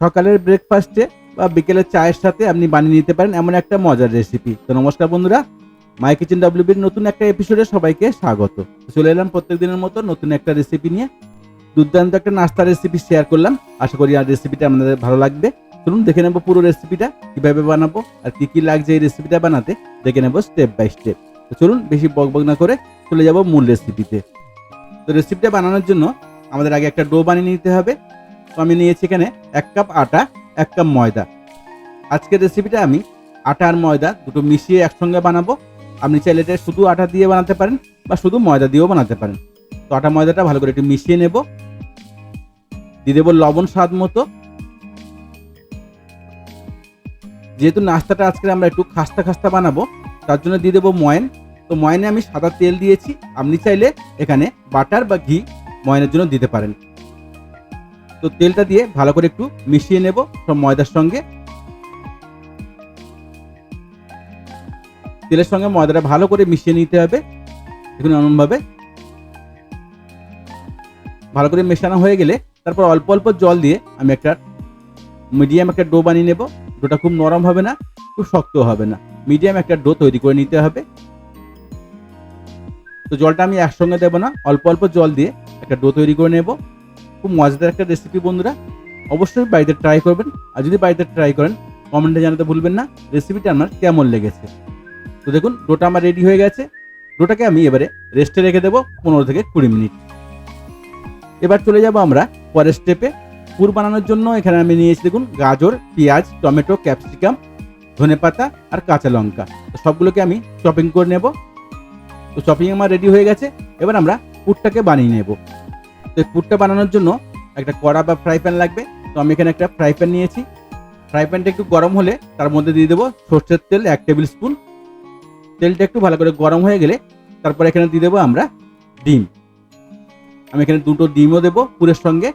সকালের ব্রেকফাস্টে বা বিকেলের চায়ের সাথে আপনি বানিয়ে নিতে পারেন এমন একটা মজার রেসিপি তো নমস্কার বন্ধুরা মাই কিচেন ডাব্লিউবির নতুন একটা এপিসোডে সবাইকে স্বাগত। চলে এলাম প্রত্যেক দিনের মতো নতুন একটা রেসিপি নিয়ে। দুর্দান্ত একটা নাস্তা রেসিপি শেয়ার করলাম। আশা করি আর রেসিপিটা আপনাদের ভালো লাগবে। চলুন দেখে নেব পুরো রেসিপিটা কীভাবে বানাবো আর কী কী লাগছে এই রেসিপিটা বানাতে। দেখে নেব স্টেপ বাই স্টেপ তো চলুন বেশি বক বক না করে চলে যাব মূল রেসিপিতে তো রেসিপিটা বানানোর জন্য আমাদের আগে একটা ডো বানিয়ে নিতে হবে। আমি নিয়েছি এখানে এক কাপ আটা, এক কাপ ময়দা। আজকের রেসিপিটা আমি আটা আর ময়দা দুটো মিশিয়ে একসঙ্গে বানাবো। আপনি চাইলে এটা শুধু আটা দিয়ে বানাতে পারেন বা শুধু ময়দা দিয়েও বানাতে পারেন। তো আটা, ময়দাটা ভালো করে একটু মিশিয়ে নেব। দিয়ে দেবো লবণ স্বাদ মতো। যেহেতু নাস্তাটা আজকে আমরা একটু খাস্তা খাস্তা বানাবো, তার জন্য দিয়ে দেবো ময়ন। তো ময়নে আমি সাদা তেল দিয়েছি। আপনি চাইলে এখানে বাটার বা ঘি ময়নের জন্য দিতে পারেন। তো তেলটা দিয়ে ভালো করে একটু মিশিয়ে নেব সব ময়দার সঙ্গে। তেলের সঙ্গে ময়দাটা ভালো করে মিশিয়ে নিতে হবে, দেখুন এমনভাবে। ভালো করে মেশানো হয়ে গেলে তারপর অল্প অল্প জল দিয়ে আমি একটা মিডিয়াম একটা ডো বানিয়ে নেব। ডোটা খুব নরম হবে না, খুব শক্ত হবে না। মিডিয়াম একটা ডো তৈরি করে নিতে হবে। তো জলটা আমি একসঙ্গে দেবো না, অল্প অল্প জল দিয়ে একটা ডো তৈরি করে নেব। খুব মজাদার একটা রেসিপি বন্ধুরা। অবশ্যই বাড়িতে ট্রাই করবেন। আর যদি বাড়িতে ট্রাই করেন কমেন্টে জানাতে ভুলবেন না। রেসিপিটা আমার কেমন লেগেছে? তো দেখুন ডোটা আমার রেডি হয়ে গেছে। ডোটাকে আমি এবারে রেস্টে রেখে দেবো পনেরো থেকে কুড়ি মিনিট। এবার চলে যাব আমরা পরের স্টেপে পুর বানানোর জন্য এখানে আমি নিয়েছি দেখুন, গাজর, পেঁয়াজ, টমেটো ক্যাপসিকাম ধনেপাতা আর কাঁচা লঙ্কা। সবগুলোকে আমি চপিং করে নেব। তো চপিং আমার রেডি হয়ে গেছে। এবার আমরা পুরটাকে বানিয়ে নেব। তো পুরটা বানানোর জন্য একটা কড়া বা ফ্রাই প্যান লাগবে। তো আমি এখানে একটা ফ্রাই প্যান নিয়েছি। ফ্রাই প্যানটা একটু গরম হলে তার মধ্যে দিয়ে দেবো সর্ষের তেল এক টেবিল স্পুন। তেলটা একটু ভালো করে গরম হয়ে গেলে তারপর এখানে দিয়ে দেবো আমরা ডিম। আমি এখানে দুটো ডিমও দেবো পুরের সঙ্গে।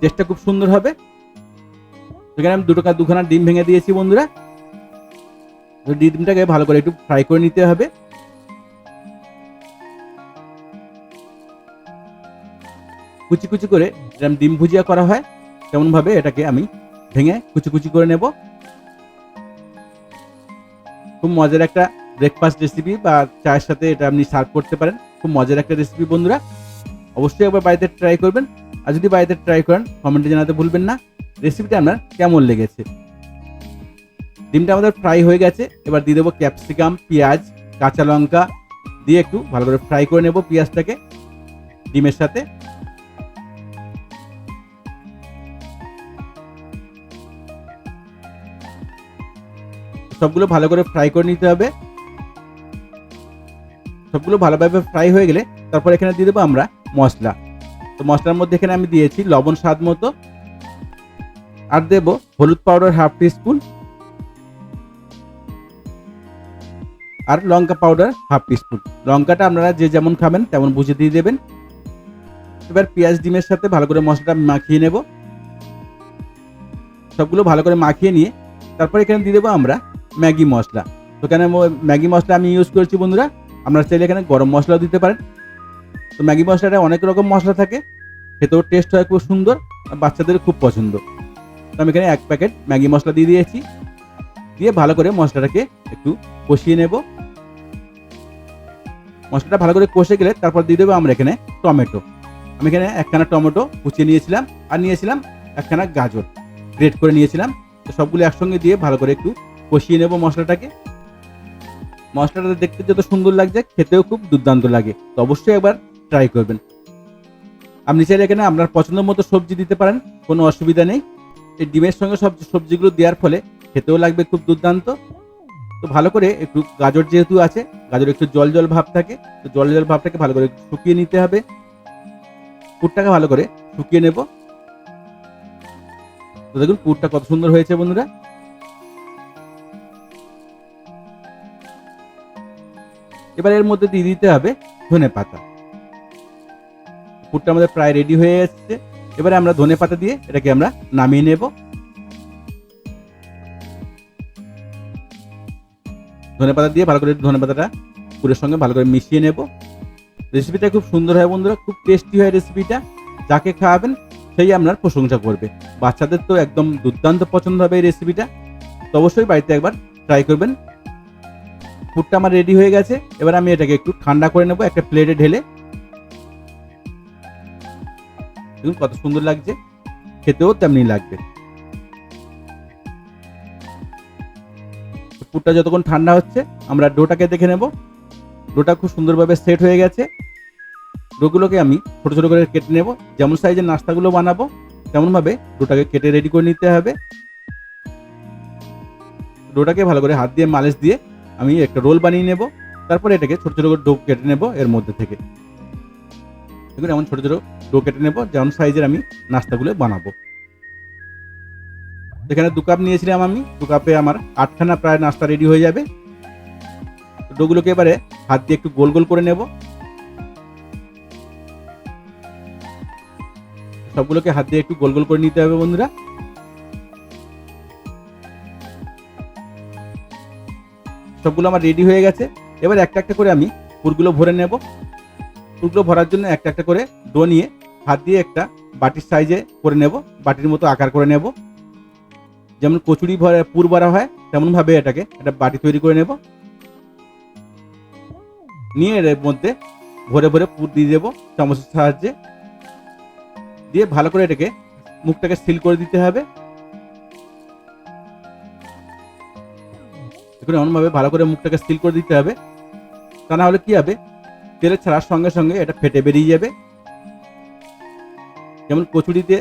টেস্টটা খুব সুন্দর হবে। এখানে আমি দুটো দুখানা ডিম ভেঙে দিয়েছি বন্ধুরা। ডিমটাকে ভালো করে একটু ফ্রাই করে নিতে হবে। কুচি কুচি করে যেরকম ডিম ভুজিয়া করা হয় তেমন ভাবে এটাকে আমি ভেঙে কুচি কুচি করে নেব। খুব মজার একটা ব্রেকফাস্ট রেসিপি বা চায়ের সাথে এটা আপনি সার্ভ করতে পারেন। খুব মজার একটা রেসিপি বন্ধুরা। অবশ্যই একবার বাড়িতে ট্রাই করবেন। আর যদি বাড়িতে ট্রাই করেন কমেন্টে জানাতে ভুলবেন না। রেসিপিটা আপনার কেমন লেগেছে? ডিমটা আমাদের ফ্রাই হয়ে গেছে। এবার দিয়ে দেবো ক্যাপসিকাম পেঁয়াজ, কাঁচা লঙ্কা। দিয়ে একটু ভালো করে ফ্রাই করে নেব পেঁয়াজটাকে। ডিমের সাথে। সবগুলো ভালো করে ফ্রাই করে নিতে হবে। সবগুলো ভালোভাবে ফ্রাই হয়ে গেলে তারপর এখানে দিয়ে দেবো আমরা মশলা। তো মশলার মধ্যে এখানে আমি দিয়েছি লবণ স্বাদ মতো। আর দেব হলুদ পাউডার হাফ স্পুন আর লঙ্কা পাউডার হাফ স্পুন লঙ্কাটা আপনারা যে যেমন খাবেন তেমন বুঝে দিয়ে দেবেন। এবার পেঁয়াজ ডিমের সাথে ভালো করে মশলাটা মাখিয়ে নেব। সবগুলো ভালো করে মাখিয়ে নিয়ে তারপর এখানে দিয়ে দেবো আমরা ম্যাগি মশলা। তো এখানে ম্যাগি মশলা আমি ইউজ করছি বন্ধুরা? আপনারা চাইলে এখানে গরম মশলাও দিতে পারেন। তো ম্যাগি মশলাটা অনেক রকম মশলা থাকে। খেতেও টেস্ট হয়, খুব সুন্দর বাচ্চাদের খুব পছন্দ। তো আমি এখানে এক প্যাকেট ম্যাগি মশলা দিয়ে দিয়েছি। দিয়ে ভালো করে মশলাটাকে একটু কষিয়ে নেব। মশলাটা ভালো করে কষে গেলে তারপর দিয়ে দেবো আমরা এখানে টমেটো। আমি এখানে একখানা টমেটো কুচিয়ে নিয়েছিলাম আর নিয়েছিলাম একখানা গাজর। গ্রেট করে নিয়েছিলাম। তো সবগুলো একসঙ্গে দিয়ে ভালো করে একটু কষিয়ে নেব মশলাটাকে। মশলাটা দেখতে যত সুন্দর লাগছে, খেতেও খুব দুর্দান্ত লাগে। তো অবশ্যই একবার ট্রাই করবেন। আপনি চাইলে এখানে আপনার পছন্দ মতো সবজি দিতে পারেন, কোনো অসুবিধা নেই। এই ডিমের সঙ্গে সব সবজিগুলো দেওয়ার ফলে খেতেও লাগবে খুব দুর্দান্ত। তো ভালো করে একটু গাজর যেহেতু আছে, গাজর একটু জল জল ভাব থাকে, তো জল জল ভাবটাকে ভালো করে শুকিয়ে নিতে হবে। পুরটাকে ভালো করে শুকিয়ে নেব। তো দেখুন পুরটা কত সুন্দর হয়েছে বন্ধুরা। এবার এর মধ্যে দিয়ে দিতে হবে ধনে পাতা। পুরটা আমাদের প্রায় রেডি হয়ে এসেছে। এবারে আমরা ধনে পাতা দিয়ে এটাকে আমরা নামিয়ে নেব। ধনে পাতা দিয়ে ভালো করে ধনে পাতাটা পুরের সঙ্গে ভালো করে মিশিয়ে নেব। রেসিপিটা খুব সুন্দর হয় বন্ধুরা, খুব টেস্টি হয় রেসিপিটা যাকে খাওয়াবেন সেই আপনার প্রশংসা করবে। বাচ্চাদের তো একদম দুর্দান্ত পছন্দ হবে এই রেসিপিটা তো অবশ্যই বাড়িতে একবার ট্রাই করবেন। ফুডটা আমার রেডি হয়ে গেছে। এবার আমি এটাকে একটু ঠান্ডা করে নেব, একটা প্লেটে ঢেলে। দেখুন কত সুন্দর লাগছে। খেতেও তেমনি লাগবে। পুরটা যতক্ষণ ঠান্ডা হচ্ছে, আমরা ডোটাকে দেখে নেব। ডোটা খুব সুন্দরভাবে সেট হয়ে গেছে। ডোগুলোকে আমি ছোট ছোট করে কেটে নেব। যেমন সাইজের নাস্তাগুলো বানাবো, তেমনভাবে ডোটাকে কেটে রেডি করে নিতে হবে। ডোটাকে ভালো করে হাত দিয়ে মালিশ দিয়ে আমি একটা রোল বানিয়ে নেব, তারপরে এটাকে ছোটো ছোটো ডো কেটে নেব এর মধ্যে থেকে। দেখুন, এমন ছোটো ছোটো ডো কেটে নেব, যেমন সাইজের আমি নাস্তাগুলো বানাবো। এখানে দু কাপ নিয়েছিলাম আমি, দু কাপে আমার আটখানা প্রায় নাস্তা রেডি হয়ে যাবে। ডোগুলোকে এবারে হাত দিয়ে একটু গোল গোল করে নেব। সবগুলোকে হাত দিয়ে একটু গোল গোল করে নিতে হবে বন্ধুরা। সবগুলো আমার রেডি হয়ে গেছে। এবার একটা একটা করে আমি পুরগুলো ভরে নেব। পুরগুলো ভরার জন্য একটা একটা করে ডো নিয়ে হাত দিয়ে একটা বাটির সাইজে করে নেব। বাটির মতো আকার করে নেব। যেমন কচুরি ভরা, পুর ভরা হয়, তেমনভাবে এটাকে একটা বাটি তৈরি করে নেব। নিয়ে এর মধ্যে ভরে ভরে পুর দিয়ে দেবো চামচের সাহায্যে। দিয়ে ভালো করে এটাকে মুখটাকে সিল করে দিতে হবে। দেখুন এমনভাবে ভালো করে মুখটাকে সিল করে দিতে হবে। তা না হলে কি হবে? তেলে ছাড়ার সঙ্গে সঙ্গে এটা ফেটে বেরিয়ে যাবে। যেমন কচুরিতে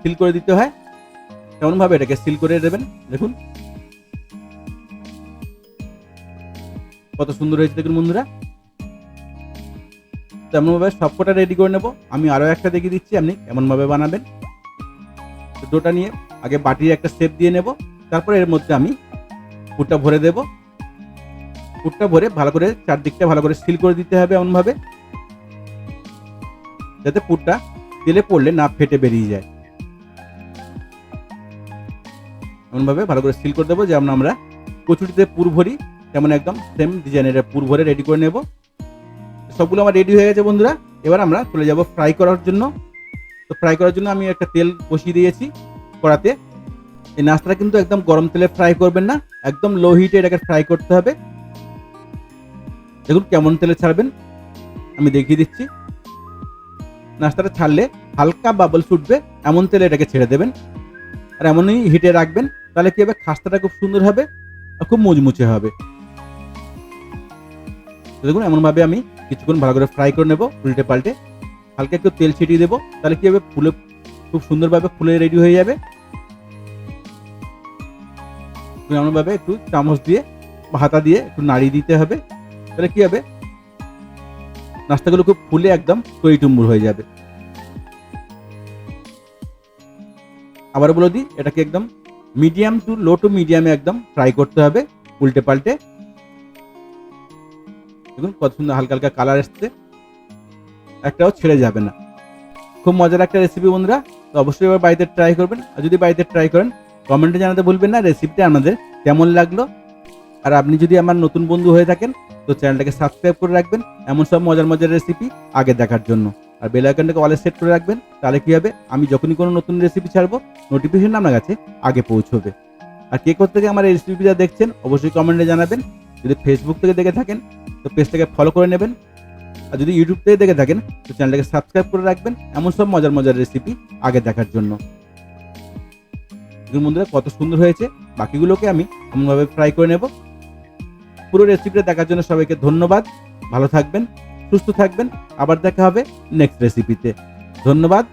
সিল করে দিতে হয়, তেমনভাবে এটাকে সিল করে দেবেন। দেখুন। কত সুন্দর হয়েছে দেখুন বন্ধুরা। তেমনভাবে সবকটা রেডি করে নেব। আমি আরও একটা দেখিয়ে দিচ্ছি, আপনি এমনভাবে বানাবেন। ডোটা নিয়ে আগে বাটির একটা শেপ দিয়ে নেব। তারপরে এর মধ্যে আমি পুরটা ভরে দেব। পুরটা ভরে ভালো করে চারদিকটা ভালো করে সিল করে দিতে হবে এমনভাবে। যাতে পুরটা তেলে পড়লে না ফেটে বেরিয়ে যায়। এমনভাবে ভালো করে সিল করে দেবো যেমন আমরা কচুরিতে পুর ভরি, তেমন একদম সেম ডিজাইনের পুর ভরে রেডি করে নেব। সবগুলো আমার রেডি হয়ে গেছে বন্ধুরা। এবার আমরা চলে যাব ফ্রাই করার জন্য। তো ফ্রাই করার জন্য আমি একটা তেল বসিয়ে দিয়েছি কড়াতে। এই নাস্তাটা কিন্তু একদম গরম তেলে ফ্রাই করবেন না, একদম লো হিটে এটাকে ফ্রাই করতে হবে। দেখুন কেমন তেলে ছাড়বেন, আমি দেখিয়ে দিচ্ছি। নাস্তাটা ছাড়লে হালকা বাবল ছুটবে এমন তেলে এটাকে ছেড়ে দেবেন। আর এমনই হিটে রাখবেন, তাহলে কি হবে? খাস্তাটা খুব সুন্দর হবে, আর খুব মুচমুচে হবে। দেখুন, এমনভাবে আমি কিছুক্ষণ ভালো করে ফ্রাই করে নেব, উল্টে পাল্টে। হালকা একটু তেল ছিটিয়ে দেবো, তাহলে কি হবে? ফুলে খুব সুন্দরভাবে ফুলে রেডি হয়ে যাবে। এমনভাবে একটু চামচ দিয়ে হাতা দিয়ে একটু নাড়িয়ে দিতে হবে। তাহলে কি হবে? নাস্তাগুলো খুব ফুলে একদম টইটুম্বুর হয়ে যাবে। আবার বলে দিই, এটাকে একদম মিডিয়াম টু লো টু মিডিয়ামে একদম ফ্রাই করতে হবে উল্টে পাল্টে। দেখুন কত সুন্দর হালকা হালকা কালার এসছে। একটাও ছেড়ে যাবে না। খুব মজার একটা রেসিপি বন্ধুরা, তো অবশ্যই এবার বাড়িতে ট্রাই করবেন। আর যদি বাড়িতে ট্রাই করেন কমেন্টে জানাতে ভুলবেন না রেসিপিটা আমাদের কেমন লাগল? আর আপনি যদি আমার নতুন বন্ধু হয়ে থাকেন, তো চ্যানেলটাকে সাবস্ক্রাইব করে রাখবেন। এমন সব মজার মজার রেসিপি আগে দেখার জন্য। আর বেল আইকনটাকে অলে সেট করে রাখবেন, তাহলে কী হবে? আমি যখনই কোনো নতুন রেসিপি ছাড়বো নোটিফিকেশন আপনার কাছে আগে পৌঁছবে। আর কে থেকে আমার এই রেসিপিটা দেখছেন, অবশ্যই কমেন্টে জানাবেন। যদি ফেসবুক থেকে দেখে থাকেন, তো পেজটাকে ফলো করে নেবেন। আর যদি ইউটিউব থেকে দেখে থাকেন, তো চ্যানেলটাকে সাবস্ক্রাইব করে রাখবেন। এমন সব মজার মজার রেসিপি আগে দেখার জন্য। দেখুন বন্ধুরা কত সুন্দর হয়েছে, বাকিগুলোকে আমি এমনভাবে ফ্রাই করে নেব। পুরো রেসিপিটা দেখার জন্য সবাইকে ধন্যবাদ। ভালো থাকবেন, সুস্থ থাকবেন। আবার দেখা হবে নেক্সট রেসিপিতে ধন্যবাদ।